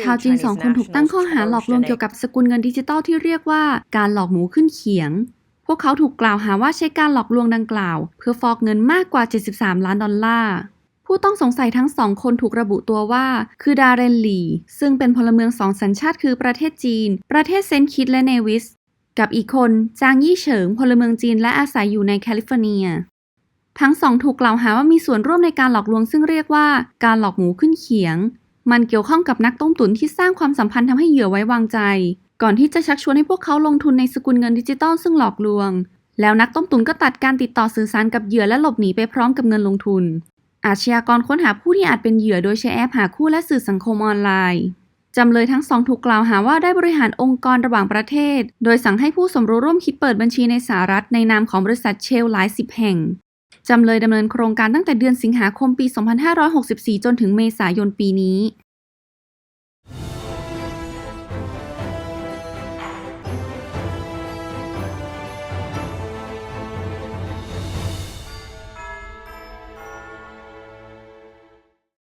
ชาวจีนสองคนถูกตั้งข้อหาหลอกลวงเกี่ยวกับสกุลเงินดิจิตอลที่เรียกว่าการหลอกหมูขึ้นเขียง พวกเขาถูกกล่าวหาว่าใช้การหลอกลวงดังกล่าว เพื่อฟอกเงินมากกว่า 73 ล้านดอลลาร์ผู้ต้องสงสัยทั้งสองคนถูกระบุตัวว่า คือดาเรนหลี ซึ่งเป็นพลเมืองสองสัญชาติคือประเทศจีน ประเทศเซนต์คิตและเนวิส กับอีกคนจางยี่เฉิงพลเมืองจีนและอาศัยอยู่ในแคลิฟอร์เนีย ทั้งสองถูกกล่าวหาว่ามีส่วนร่วมในการหลอกลวงซึ่งเรียกว่าการหลอกหมูขึ้นเขียง มันเกี่ยวข้องกับนักต้มตุ๋นที่สร้างความสัมพันธ์ทำให้เหยื่อไว้วางใจ ก่อนที่จะชักชวนให้พวกเขาลงทุนในสกุลเงินดิจิตอลซึ่งหลอกลวง แล้วนักต้มตุ๋นก็ตัดการติดต่อสื่อสารกับเหยื่อและหลบหนีไปพร้อมกับเงินลงทุน อาชญากรค้นหาผู้ที่อาจเป็นเหยื่อโดยใช้แอปหาคู่และสื่อสังคมออนไลน์จำเลยทั้งสองถูกกล่าวหาว่าได้บริหารองค์กรระหว่างประเทศ โดยสั่งให้ผู้สมรู้ร่วมคิดเปิดบัญชีในสหรัฐในนามของบริษัทเชลหลายสิบแห่ง จำเลยดำเนินโครงการตั้งแต่เดือนสิงหาคมปี 2564 จนถึงเมษายนปีนี้